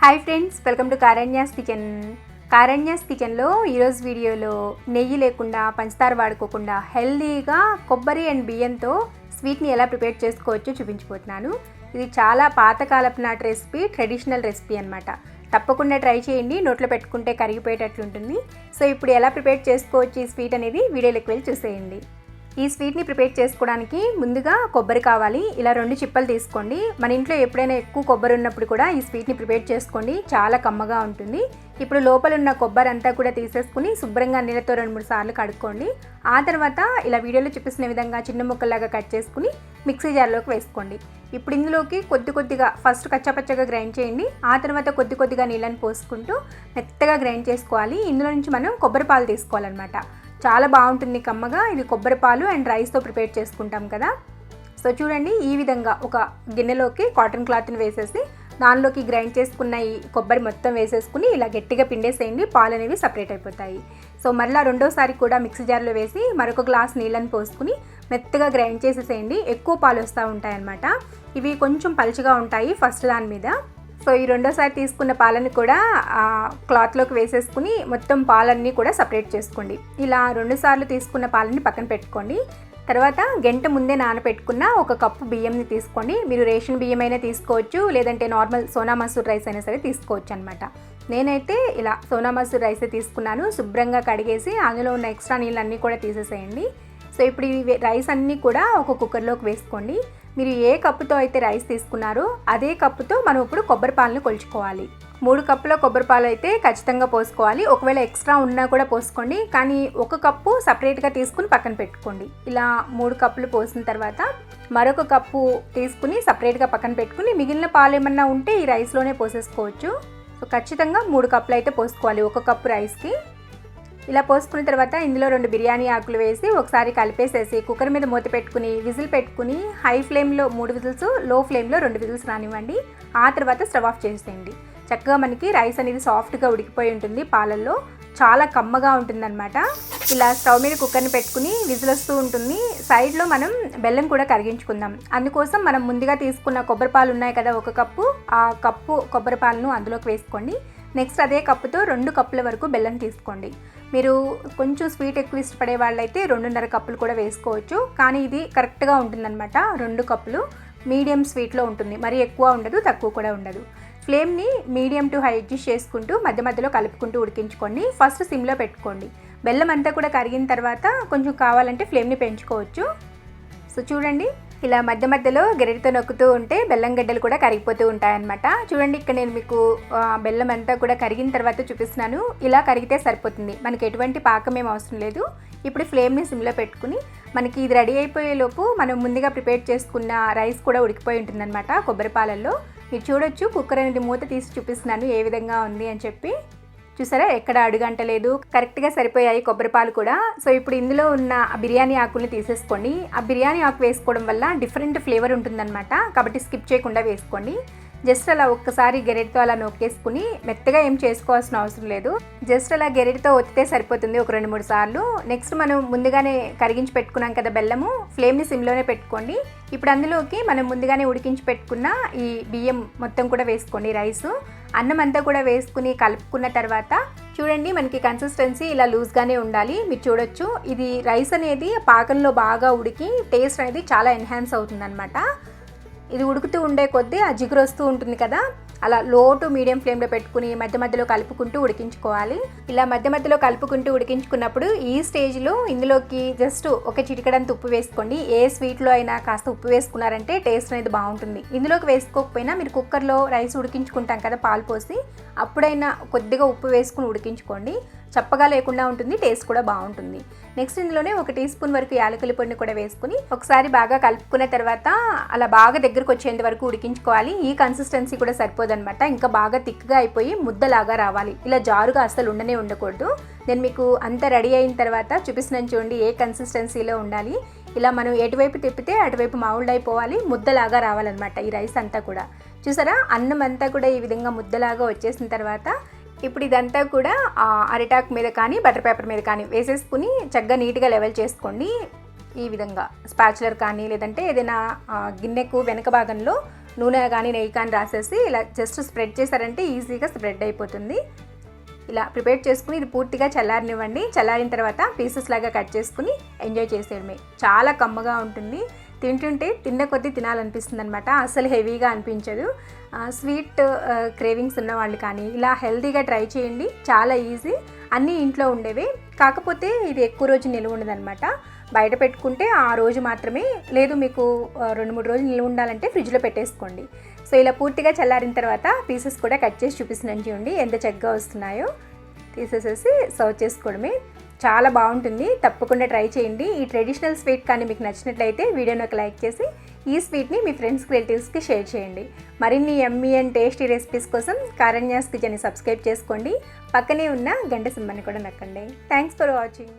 Hi friends welcome to Karanya's kitchen Karanya's కిచెన్లో ఈరోజు వీడియోలో నెయ్యి లేకుండా పంచదార వాడుకోకుండా హెల్దీగా కొబ్బరి అండ్ బియ్యంతో స్వీట్ని ఎలా ప్రిపేర్ చేసుకోవచ్చో చూపించిపోతున్నాను ఇది చాలా పాతకాలపు నాటి రెసిపీ ట్రెడిషనల్ రెసిపీ అనమాట తప్పకుండా ట్రై చేయండి నోట్లో పెట్టుకుంటే కరిగిపోయేటట్లు ఉంటుంది సో ఇప్పుడు ఎలా ప్రిపేర్ చేసుకోవచ్చు ఈ స్వీట్ అనేది వీడియోలోకి వెళ్ళి చూసేయండి. ఈ స్వీట్ని ప్రిపేర్ చేసుకోవడానికి ముందుగా కొబ్బరి కావాలి. ఇలా రెండు చిప్పలు తీసుకోండి. మన ఇంట్లో ఎప్పుడైనా ఎక్కువ కొబ్బరి ఉన్నప్పుడు కూడా ఈ స్వీట్ని ప్రిపేర్ చేసుకోండి. చాలా కమ్మగా ఉంటుంది. ఇప్పుడు లోపల ఉన్న కొబ్బరి అంతా కూడా తీసేసుకుని శుభ్రంగా నీళ్ళతో రెండు మూడు సార్లు కడుక్కోండి. ఆ తర్వాత ఇలా వీడియోలో చూపిస్తున్న విధంగా చిన్న ముక్కల్లాగా కట్ చేసుకుని మిక్సీ జార్లోకి వేసుకోండి. ఇప్పుడు ఇందులోకి కొద్ది కొద్దిగా ఫస్ట్ కచ్చపచ్చగా గ్రైండ్ చేయండి. ఆ తర్వాత కొద్ది కొద్దిగా నీళ్ళని పోసుకుంటూ మెత్తగా గ్రైండ్ చేసుకోవాలి. ఇందులో నుంచి మనం కొబ్బరి పాలు తీసుకోవాలన్నమాట. చాలా బాగుంటుంది కమ్మగా. ఇది కొబ్బరి పాలు అండ్ రైస్తో ప్రిపేర్ చేసుకుంటాం కదా. సో చూడండి ఈ విధంగా ఒక గిన్నెలోకి కాటన్ క్లాత్ని వేసేసి దానిలోకి గ్రైండ్ చేసుకున్న ఈ కొబ్బరి మొత్తం వేసేసుకుని ఇలా గట్టిగా పిండేసేయండి పాలు అనేవి సపరేట్ అయిపోతాయి. సో మళ్ళీ రెండోసారి కూడా మిక్సీ జార్లో వేసి మరొక గ్లాస్ నీళ్ళని పోసుకుని మెత్తగా గ్రైండ్ చేసేసేయండి. ఎక్కువ పాలు వస్తూ ఉంటాయన్నమాట. ఇవి కొంచెం పలుచగా ఉంటాయి ఫస్ట్ దాని మీద. సో ఈ రెండోసారి తీసుకున్న పాలని కూడా క్లాత్లోకి వేసేసుకుని మొత్తం పాలన్నీ కూడా సపరేట్ చేసుకోండి. ఇలా రెండుసార్లు తీసుకున్న పాలని పక్కన పెట్టుకోండి. తర్వాత గంట ముందే నానపెట్టుకున్న ఒక కప్పు బియ్యంని తీసుకోండి. మీరు రేషన్ బియ్యం అయినా తీసుకోవచ్చు లేదంటే నార్మల్ సోనా మసూర్ రైస్ అయినా సరే తీసుకోవచ్చు అనమాట నేనైతే ఇలా సోనా మసూర్ రైస్ తీసుకున్నాను. శుభ్రంగా కడిగేసి అందులో ఉన్న ఎక్స్ట్రా నీళ్ళన్నీ కూడా తీసేసేయండి. సో ఇప్పుడు ఈ రైస్ అన్నీ కూడా ఒక కుక్కర్లోకి వేసుకోండి. మీరు ఏ కప్పుతో అయితే రైస్ తీసుకున్నారో అదే కప్పుతో మనం ఇప్పుడు కొబ్బరి పాలను కొలుచుకోవాలి. మూడు కప్పుల కొబ్బరి పాలు అయితే ఖచ్చితంగా పోసుకోవాలి. ఒకవేళ ఎక్స్ట్రా ఉన్నా కూడా పోసుకోండి. కానీ ఒక కప్పు సపరేట్గా తీసుకుని పక్కన పెట్టుకోండి. ఇలా మూడు కప్పులు పోసిన తర్వాత మరొక కప్పు తీసుకుని సపరేట్గా పక్కన పెట్టుకుని మిగిలిన పాలు ఏమన్నా ఉంటే ఈ రైస్లోనే పోసేసుకోవచ్చు. సో ఖచ్చితంగా మూడు కప్పులు అయితే పోసుకోవాలి ఒక కప్పు రైస్కి ఇలా పోసుకున్న తర్వాత ఇందులో రెండు బిర్యానీ ఆకులు వేసి ఒకసారి కలిపేసేసి కుక్కర్ మీద మూత పెట్టుకుని విజిల్ పెట్టుకుని హై ఫ్లేమ్లో మూడు విజిల్స్లో ఫ్లేమ్లో రెండు విజిల్స్ రానివ్వండి. ఆ తర్వాత స్టవ్ ఆఫ్ చేసేయండి. చక్కగా మనకి రైస్ అనేది సాఫ్ట్గా ఉడికిపోయి ఉంటుంది పాలల్లో. చాలా కమ్మగా ఉంటుందన్నమాట. ఇలా స్టవ్ మీద కుక్కర్ని పెట్టుకుని విజిల్ వస్తూ ఉంటుంది. సైడ్లో మనం బెల్లం కూడా కరిగించుకుందాం. అందుకోసం మనం ముందుగా తీసుకున్న కొబ్బరి పాలు ఉన్నాయి కదా ఒక కప్పు. ఆ కప్పు కొబ్బరి పాలను అందులోకి వేసుకోండి. నెక్స్ట్ అదే కప్పుతో రెండు కప్పుల వరకు బెల్లం తీసుకోండి. మీరు కొంచెం స్వీట్ ఎక్కువ ఇష్టపడే వాళ్ళైతే రెండున్నర కప్పులు కూడా వేసుకోవచ్చు. కానీ ఇది కరెక్ట్గా ఉంటుందన్నమాట. రెండు కప్పులు మీడియం స్వీట్లో ఉంటుంది. మరి ఎక్కువ ఉండదు తక్కువ కూడా ఉండదు. ఫ్లేమ్ని మీడియం టు హై అడ్జస్ట్ చేసుకుంటూ మధ్య మధ్యలో కలుపుకుంటూ ఉడికించుకోండి. ఫస్ట్ సిమ్లో పెట్టుకోండి. బెల్లం అంతా కూడా కరిగిన తర్వాత కొంచెం కావాలంటే ఫ్లేమ్ని పెంచుకోవచ్చు. సో చూడండి. ఇలా మధ్య మధ్యలో గరిటతో నొక్కుతూ ఉంటే బెల్లం గడ్డలు కూడా కరిగిపోతూ ఉంటాయన్నమాట. చూడండి ఇక్కడ నేను మీకు బెల్లం అంతా కూడా కరిగిన తర్వాత చూపిస్తున్నాను. ఇలా కరిగితే సరిపోతుంది. మనకి ఎటువంటి పాకం ఏం అవసరం లేదు. ఇప్పుడు ఫ్లేమ్ని సిమ్లో పెట్టుకుని మనకి ఇది రెడీ అయిపోయే లోపు మనం ముందుగా ప్రిపేర్ చేసుకున్న రైస్ కూడా ఉడికిపోయి ఉంటుందన్నమాట కొబ్బరి పాలల్లో. మీరు చూడొచ్చు కుక్కర్ అనేది మూత తీసి చూపిస్తున్నాను ఏ విధంగా ఉంది అని చెప్పి. చూసారా? ఎక్కడ అడుగంటలేదు కరెక్ట్గా సరిపోయాయి కొబ్బరి పాలు కూడా. సో ఇప్పుడు ఇందులో ఉన్న బిర్యానీ ఆకుల్ని తీసేసుకోండి. ఆ బిర్యానీ ఆకు వేసుకోవడం వల్ల డిఫరెంట్ ఫ్లేవర్ ఉంటుందన్నమాట. కాబట్టి స్కిప్ చేయకుండా వేసుకోండి. జస్ట్ అలా ఒక్కసారి గెరెట్తో అలా నొక్కేసుకుని మెత్తగా ఏం చేసుకోవాల్సిన అవసరం లేదు. జస్ట్ అలా గెరెట్తో ఒత్తితే సరిపోతుంది ఒక రెండు మూడు సార్లు. నెక్స్ట్ మనం ముందుగానే కరిగించి పెట్టుకున్నాం కదా బెల్లము ఫ్లేమ్ని సిమ్లోనే పెట్టుకోండి. ఇప్పుడు అందులోకి మనం ముందుగానే ఉడికించి పెట్టుకున్న ఈ బియ్యం మొత్తం కూడా వేసుకోండి రైసు. అన్నం అంతా కూడా వేసుకుని కలుపుకున్న తర్వాత చూడండి మనకి కన్సిస్టెన్సీ ఇలా లూజ్గానే ఉండాలి. మీరు చూడొచ్చు. ఇది రైస్ అనేది పాకంలో బాగా ఉడికి టేస్ట్ అనేది చాలా ఎన్హాన్స్ అవుతుందన్నమాట. ఇది ఉడుకుతూ ఉండే కొద్దీ ఆ జిగురు వస్తూ ఉంటుంది కదా. అలా లో టు మీడియం ఫ్లేమ్లో పెట్టుకుని మధ్య మధ్యలో కలుపుకుంటూ ఉడికించుకోవాలి. ఇలా మధ్య మధ్యలో కలుపుకుంటూ ఉడికించుకున్నప్పుడు ఈ స్టేజ్లో ఇందులోకి జస్ట్ ఒక చిటికడంత ఉప్పు వేసుకోండి. ఏ స్వీట్లో అయినా కాస్త ఉప్పు వేసుకున్నారంటే టేస్ట్ అనేది బాగుంటుంది. ఇందులోకి వేసుకోకపోయినా మీరు కుక్కర్లో రైస్ ఉడికించుకుంటాం కదా పాలు పోసి అప్పుడైనా కొద్దిగా ఉప్పు వేసుకుని ఉడికించుకోండి. చప్పగా లేకుండా ఉంటుంది టేస్ట్ కూడా బాగుంటుంది. నెక్స్ట్ ఇందులోనే ఒక టీ స్పూన్ వరకు యాలకుల పొడిని కూడా వేసుకుని ఒకసారి బాగా కలుపుకున్న తర్వాత అలా బాగా దగ్గరకు వచ్చేంత వరకు ఉడికించుకోవాలి. ఈ కన్సిస్టెన్సీ కూడా సరిపోదన్నమాట. ఇంకా బాగా థిక్గా అయిపోయి ముద్దలాగా రావాలి. ఇలా జారుగా అస్సలు ఉండనే ఉండకూడదు. నేను మీకు అంతా రెడీ అయిన తర్వాత చూపిస్తున్నాను చూడండి ఏ కన్సిస్టెన్సీలో ఉండాలి. ఇలా మనం ఎటువైపు తిప్పితే అటువైపు మౌల్డ్ అయిపోవాలి ముద్దలాగా రావాలన్నమాట ఈ రైస్ అంతా కూడా. చూసారా? అన్నం అంతా కూడా ఈ విధంగా ముద్దలాగా వచ్చేసిన తర్వాత ఇప్పుడు ఇదంతా కూడా అరిటాక్ మీద కానీ బటర్ పేపర్ మీద కానీ వేసేసుకుని చక్కగా నీట్గా లెవెల్ చేసుకోండి. ఈ విధంగా స్పాచులర్ కానీ లేదంటే ఏదైనా గిన్నెకు వెనక భాగంలో నూనె కానీ నెయ్యి కానీ రాసేసి ఇలా జస్ట్ స్ప్రెడ్ చేశారంటే ఈజీగా స్ప్రెడ్ అయిపోతుంది. ఇలా ప్రిపేర్ చేసుకుని ఇది పూర్తిగా చల్లారనివ్వండి. చల్లారిన తర్వాత పీసెస్ లాగా కట్ చేసుకుని ఎంజాయ్ చేసేయడమే. చాలా కమ్మగా ఉంటుంది. తింటుంటే తిన్న కొద్దీ తినాలనిపిస్తుంది అనమాట అసలు హెవీగా అనిపించదు. స్వీట్ క్రేవింగ్స్ ఉన్న వాళ్ళు కానీ ఇలా హెల్తీగా ట్రై చేయండి. చాలా ఈజీ. అన్నీ ఇంట్లో ఉండేవి. కాకపోతే ఇది ఎక్కువ రోజు నిలువ ఉండదనమాట బయట పెట్టుకుంటే ఆ రోజు మాత్రమే. లేదు మీకు రెండు మూడు రోజులు నిలువ ఉండాలంటే ఫ్రిడ్జ్లో పెట్టేసుకోండి. సో ఇలా పూర్తిగా చల్లారిన తర్వాత పీసెస్ కూడా కట్ చేసి చూపిస్తున్నాను చూడండి ఎంత చక్కగా వస్తున్నాయో. తీసేసేసి సర్వ్ చేసుకోవడమే. చాలా బాగుంటుంది. తప్పకుండా ట్రై చేయండి. ఈ ట్రెడిషనల్ స్వీట్ కానీ మీకు నచ్చినట్లయితే వీడియోని ఒక లైక్ చేసి ఈ స్వీట్ని మీ ఫ్రెండ్స్కి రిలేటివ్స్కి షేర్ చేయండి. మరిన్ని ఎమ్మీ అండ్ టేస్టీ రెసిపీస్ కోసం కారణ్యాస్ కిచెన్ని సబ్స్క్రైబ్ చేసుకోండి. పక్కనే ఉన్న గంట సింబల్ని కూడా నక్కండి. Thanks for watching.